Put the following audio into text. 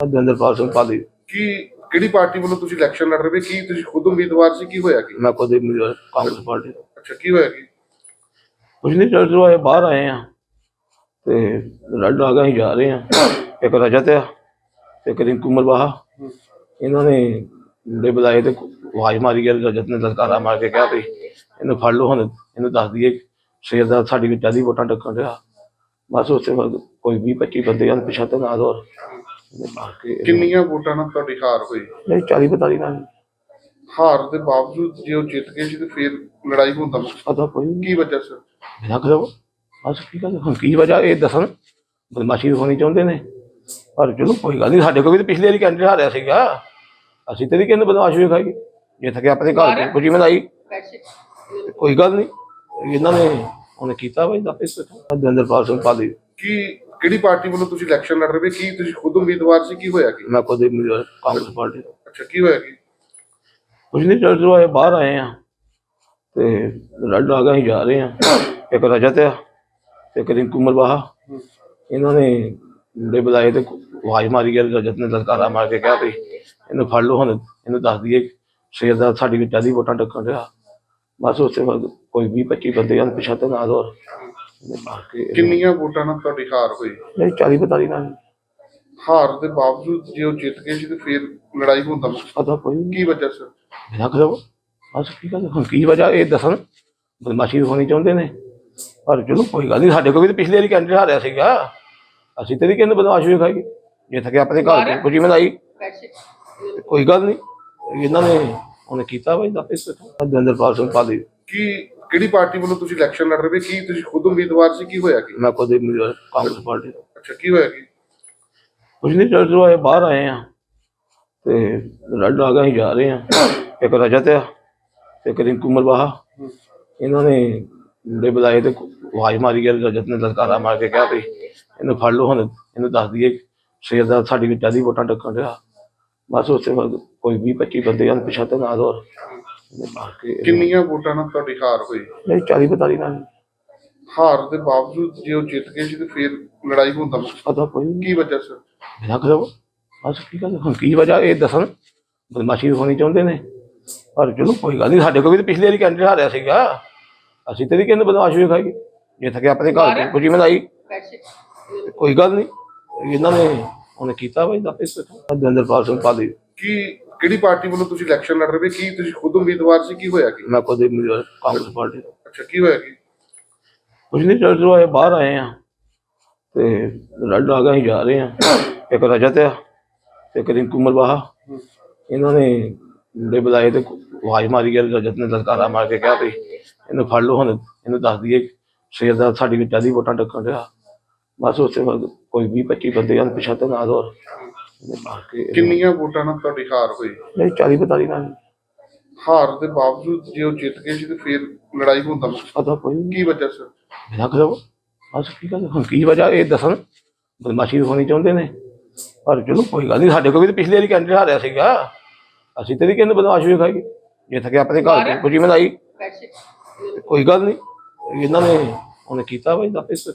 ਦਵਿੰਦਰਪਾਲ ਸਿੰਘ ਪਾਲੀ ਕੀ ਕਿਹੜੀ ਪਾਰਟੀ ਵੱਲੋਂ ਤੁਸੀਂ ਇਲੈਕਸ਼ਨ ਲੜ ਰਹੇ ਹੋ ਕੀ ਤੁਸੀਂ ਖੁਦ ਉਮੀਦਵਾਰ ਸੀ? ਕੀ ਹੋਇਆ ਕੀ? ਮੈਂ ਖੁਦ ਹੀ ਉਮੀਦਵਾਰ ਕਾਂਗਰਸ ਪਾਰਟੀ ਦਾ। ਅੱਛਾ ਕੀ ਹੋਇਆ ਕੀ? ਕੁਝ ਨਹੀਂ ਚੱਲ ਰਿਹਾ ਬਾਹਰ ਆਏ ਆ ਤੇ ਰੱਡ ਆ ਗਏ ਜਾ ਰਹੇ ਆ ਇੱਕ ਰਜਤ ਆ ਤੇ ਇੱਕ ਰਿੰਕੂ ਮਰਵਾਹਾ। ਇਹਨਾਂ ਨੇ ਮੁੰਡੇ ਬੁਲਾਏ ਤੇ ਆਵਾਜ਼ ਮਾਰੀ ਗਿਆ ਰਜਤ ਨੇ ਲਲਕਾਰਾ ਮਾਰ ਕੇ ਕਿਹਾ ਵੀ ਇਹਨੂੰ ਫੜ ਲਓ ਹੁਣ ਇਹਨੂੰ ਦੱਸ ਦਈਏ ਸ਼ੇਰ ਦਾ ਸਾਡੀ ਵਿੱਚ ਆਦੀ ਵੋਟਾਂ ਟੱਕਣ ਰਿਹਾ ਬਸ ਉਸੇ ਵਕਤ ਕੋਈ 20 25 ਬੰਦੇ ਹਨ ਪਿਛਾ ਤੇ ਨਾਲ ਹੋਰ। ਕਿੰਨੀਆਂ ਵੋਟਾਂ ਨਾਲ ਤੁਹਾਡੀ ਹਾਰ ਹੋਈ? ਨਹੀਂ 40 45 ਨਾਲ। ਹਾਰ ਦੇ ਬਾਵਜੂਦ ਜੇ ਉਹ ਜਿੱਤ ਗਏ ਸੀ ਤੇ ਫਿਰ ਲੜਾਈ ਦਾ ਮਕਸਦ ਪਤਾ ਕੋਈ ਕੀ ਵਜ੍ਹਾ ਸੀ? ਬਿਨਾਂ ਕਰੋ ਬਸ ਕੀ ਗੱਲ ਹੁਣ ਕੀ ਵਜ੍ਹਾ? ਇਹ ਦੱਸਣ। ਬਦਮਾਸ਼ੀ ਹੋਣੀ ਚਾਹੁੰਦੇ ਨੇ। ਪਰ ਚਲੋ ਕੋਈ ਗੱਲ ਨਹੀਂ ਸਾਡੇ ਕੋਲ ਵੀ ਤਾਂ ਪਿਛਲੇ ਵਾਰੀ ਕੈਂਡੀਡੇਟ ਹਾਰਿਆ ਸੀਗਾ। ਅਸੀਂ ਤੇ ਨਹੀਂ ਕਹਿੰਦੇ ਬਦਮਾਸ਼ੀ ਵਿਖਾਈ ਜਿੱਥੇ ਕਿ ਆਪਣੇ ਘਰ ਤੋਂ ਖੁਸ਼ੀ ਮਨਾਈ। ਕੋਈ ਗੱਲ ਨਹੀਂ। ਇਹਨਾਂ ਨੇ ਉਹਨੇ ਕੀਤਾ ਬਈ ਦਾ ਇਸ ਦਵਿੰਦਰਪਾਲ ਸਿੰਘ ਪਾਲੀ। ਕੀ ਕਿਹੜੀ ਪਾਰਟੀ ਵੱਲੋਂ ਤੁਸੀਂ ਇਲੈਕਸ਼ਨ ਲੜ ਰਹੇ ਹੋ? ਕੀ ਤੁਸੀਂ ਖੁਦ ਉਮੀਦਵਾਰ ਸੀ? ਕੀ ਹੋਇਆ ਕੀ? ਮੈਂ ਖੁਦ ਹੀ ਉਮੀਦਵਾਰ ਕਾਂਗਰਸ ਪਾਰਟੀ ਦਾ। ਅੱਛਾ ਕੀ ਹੋਇਆ ਕੀ? ਕੁਝ ਨਹੀਂ ਚੱਲ ਰਿਹਾ ਬਾਹਰ ਆਏ ਆ ਤੇ ਰੱਡ ਆ ਗਏ ਜਾ ਰਹੇ ਆ ਇੱਕ ਰਜਤ ਆ ਤੇ ਇੱਕ ਰਿੰਕੂ ਮਰਵਾਹਾ। ਇਹਨਾਂ ਨੇ ਮੁੰਡੇ ਬੁਲਾਏ ਤੇ ਆਵਾਜ਼ ਮਾਰੀ ਗਿਆ ਰਜਤ ਨੇ ਲਲਕਾਰਾ ਮਾਰ ਕੇ ਕਿਹਾ ਵੀ ਇਹਨੂੰ ਫੜ ਲਓ ਹੁਣ ਇਹਨੂੰ ਦੱਸ ਦਈਏ ਸ਼ੇਰ ਦਾ ਸਾਡੀ ਵਿੱਚ ਆਦੀ ਵੋਟਾਂ ਟੱਕਣ ਰਿਹਾ ਬਸ ਉਸੇ ਵਕਤ ਕੋਈ 20 25 ਬੰਦੇ ਹਨ ਪਿਛਾ ਤੇ ਨਾਲ ਹੋਰ। ਕਿੰਨੀਆਂ ਵੋਟਾਂ ਨਾਲ ਤੁਹਾਡੀ ਹਾਰ ਹੋਈ? ਨਹੀਂ 40 45 ਨਾਲ। ਹਾਰ ਦੇ ਬਾਵਜੂਦ ਜੇ ਉਹ ਜਿੱਤ ਗਏ ਸੀ ਤੇ ਫਿਰ ਲੜਾਈ ਦਾ ਮਕਸਦ ਪਤਾ ਕੋਈ ਕੀ ਵਜ੍ਹਾ ਸੀ? ਬਿਨਾਂ ਕਰੋ ਬਸ ਕੀ ਗੱਲ ਹੁਣ ਕੀ ਵਜ੍ਹਾ ਇਹ ਦੱਸਣ। ਬਦਮਾਸ਼ੀ ਹੋਣੀ ਚਾਹੁੰਦੇ ਨੇ। ਪਰ ਚਲੋ ਕੋਈ ਗੱਲ ਨਹੀਂ ਸਾਡੇ ਕੋਲ ਵੀ ਤਾਂ ਪਿਛਲੇ ਵਾਰੀ ਕੈਂਡੀਡੇਟ ਹਾਰਿਆ ਸੀਗਾ। ਅਸੀਂ ਤੇ ਨਹੀਂ ਕਹਿੰਦੇ ਬਦਮਾਸ਼ੀ ਵਿਖਾਈ ਜਿੱਥੇ ਕਿ ਆਪਣੇ ਘਰ ਤੋਂ ਖੁਸ਼ੀ ਮਨਾਈ। ਕੋਈ ਗੱਲ ਨਹੀਂ। ਇਹਨਾਂ ਨੇ ਉਹਨੇ ਕੀਤਾ ਬਈ ਦਾ ਇਸ ਦਵਿੰਦਰਪਾਲ ਸਿੰਘ ਪਾਲੀ। ਕੀ ਕਿਹੜੀ ਪਾਰਟੀ ਵੱਲੋਂ ਤੁਸੀਂ ਇਲੈਕਸ਼ਨ ਲੜ ਰਹੇ ਹੋ ਕੀ ਤੁਸੀਂ ਖੁਦ ਉਮੀਦਵਾਰ ਸੀ? ਕੀ ਹੋਇਆ ਕੀ? ਮੈਂ ਖੁਦ ਹੀ ਉਮੀਦਵਾਰ ਕਾਂਗਰਸ ਪਾਰਟੀ ਦਾ। ਅੱਛਾ ਕੀ ਹੋਇਆ ਕੀ? ਕੁਝ ਨਹੀਂ ਚੱਲ ਰਿਹਾ ਬਾਹਰ ਆਏ ਆ। ਤੇ ਰੱਡ ਆ ਗਏ ਜਾ ਰਹੇ ਆ। ਇੱਕ ਰਜਤ ਆ ਤੇ ਇੱਕ ਰਿੰਕੂ ਮਰਵਾਹਾ। ਇਹਨਾਂ ਨੇ ਮੁੰਡੇ ਬੁਲਾਏ ਤੇ ਆਵਾਜ਼ ਮਾਰੀ ਗਿਆ ਰਜਤ ਨੇ ਲਲਕਾਰਾ ਮਾਰ ਕੇ ਕਿਹਾ ਵੀ ਇਹਨੂੰ ਫੜ ਲਓ ਹੁਣ ਇਹਨੂੰ ਦੱਸ ਦਈਏ ਸ਼ੇਰ ਦਾ ਸਾਡੀ ਵਿੱਚ ਆਦੀ ਵੋਟਾਂ ਟੱਕਣ ਰਿਹਾ ਬਸ ਉਸੇ ਵਕਤ ਕੋਈ 20 25 ਬੰਦੇ ਹਨ ਪਿਛਾ ਤੇ ਨਾਲ ਹੋਰ ਕਿੰਨੀਆਂ ਵੋਟਾਂ ਨਾਲ ਤੁਹਾਡੀ ਹਾਰ ਹੋਈ? ਨਹੀਂ 40 45 ਨਾਲ। ਹਾਰ ਦੇ ਬਾਵਜੂਦ ਜੇ ਉਹ ਜਿੱਤ ਗਏ ਸੀ ਤੇ ਫਿਰ ਲੜਾਈ ਹੋਣ ਦਾ ਮਕਸਦ ਪਤਾ ਕੋਈ ਕੀ ਵਜ੍ਹਾ ਸੀ? ਬਿਨਾਂ ਕਰੋ ਬਸ ਕੀ ਗੱਲ ਹੁਣ ਕੀ ਵਜ੍ਹਾ ਇਹ ਦੱਸਣ। ਬਦਮਾਸ਼ੀ ਹੋਣੀ ਚਾਹੁੰਦੇ ਨੇ। ਪਰ ਚਲੋ ਕੋਈ ਗੱਲ ਨਹੀਂ ਸਾਡੇ ਕੋਲ ਵੀ ਤਾਂ ਪਿਛਲੇ ਵਾਰੀ ਕੈਂਡੀਡੇਟ ਹਾਰਿਆ ਸੀਗਾ। ਅਸੀਂ ਤੇ ਨਹੀਂ ਕਹਿੰਦੇ ਬਦਮਾਸ਼ੀ ਵਿਖਾਈ ਜਿੱਥੇ ਕਿ ਆਪਣੇ ਘਰ ਤੋਂ ਖੁਸ਼ੀ ਮਨਾਈ। ਕੋਈ ਗੱਲ ਨਹੀਂ। ਇਹਨਾਂ ਨੇ ਉਹਨੇ ਕੀਤਾ ਬਈ ਦਾ ਇਸ ਦਵਿੰਦਰਪਾਲ ਸਿੰਘ ਪਾਲੀ। ਕੀ ਕਿਹੜੀ ਪਾਰਟੀ ਵੱਲੋਂ ਤੁਸੀਂ ਇਲੈਕਸ਼ਨ ਲੜ ਰਹੇ ਹੋ ਕੀ ਤੁਸੀਂ ਖੁਦ ਉਮੀਦਵਾਰ ਸੀ? ਕੀ ਹੋਇਆ ਕੀ? ਮੈਂ ਖੁਦ ਹੀ ਉਮੀਦਵਾਰ ਕਾਂਗਰਸ ਪਾਰਟੀ ਦਾ। ਅੱਛਾ ਕੀ ਹੋਇਆ ਕੀ? ਕੁਝ ਨਹੀਂ ਚੱਲ ਰਿਹਾ ਬਾਹਰ ਆਏ ਆ। ਤੇ ਰੱਡ ਆ ਗਏ ਜਾ ਰਹੇ ਆ। ਇੱਕ ਰਜਤ ਆ ਤੇ ਇੱਕ ਰਿੰਕੂ ਮਰਵਾਹਾ। ਇਹਨਾਂ ਨੇ ਮੁੰਡੇ ਬੁਲਾਏ ਤੇ ਆਵਾਜ਼ ਮਾਰੀ ਗਿਆ ਰਜਤ ਨੇ ਲਲਕਾਰਾ ਮਾਰ ਕੇ ਕਿਹਾ ਵੀ ਇਹਨੂੰ ਫੜ ਲਓ ਹੁਣ ਇਹਨੂੰ ਦੱਸ ਦਈਏ ਸ਼ੇਰ ਦਾ ਸਾਡੀ ਵਿੱਚ ਆਦੀ ਵੋਟਾਂ ਟੱਕਣ ਰਿਹਾ ਬਸ ਉਸੇ ਵਕਤ ਕੋਈ 20 25 ਬੰਦੇ ਹਨ ਪਿਛਾ ਤੇ ਨਾਲ ਹੋਰ। ਕਿੰਨੀਆਂ ਵੋਟਾਂ ਨਾਲ ਤੁਹਾਡੀ ਹਾਰ ਹੋਈ? ਨਹੀਂ 40 45 ਨਾਲ। ਹਾਰ ਦੇ ਬਾਵਜੂਦ ਜੇ ਉਹ ਜਿੱਤ ਗਏ ਸੀ ਤੇ ਫਿਰ ਲੜਾਈ ਹੋਣ ਦਾ ਮਕਸਦ? ਪਤਾ ਕੋਈ ਕੀ ਵਜ੍ਹਾ ਸੀ? ਬਿਨਾਂ ਕਰੋ ਬਸ ਕੀ ਗੱਲ ਹੁਣ ਕੀ ਵਜ੍ਹਾ? ਇਹ ਦੱਸਣ। ਬਦਮਾਸ਼ੀ ਹੋਣੀ ਚਾਹੁੰਦੇ ਨੇ। ਪਰ ਚਲੋ ਕੋਈ ਗੱਲ ਨਹੀਂ ਸਾਡੇ ਕੋਲ ਵੀ ਤਾਂ ਪਿਛਲੇ ਵਾਰੀ ਕੈਂਡੀਡੇਟ ਹਾਰਿਆ ਸੀਗਾ। ਅਸੀਂ ਤੇ ਨਹੀਂ ਕਹਿੰਦੇ ਬਦਮਾਸ਼ੀ ਵਿਖਾਈ ਜਿੱਥੇ ਕਿ ਆਪਣੇ ਘਰ ਤੋਂ ਖੁਸ਼ੀ ਮਨਾਈ। ਕੋਈ ਗੱਲ ਨਹੀਂ। ਇਹਨਾਂ ਨੇ ਉਹਨੇ ਕੀਤਾ ਬਈ ਦਾ ਇਸ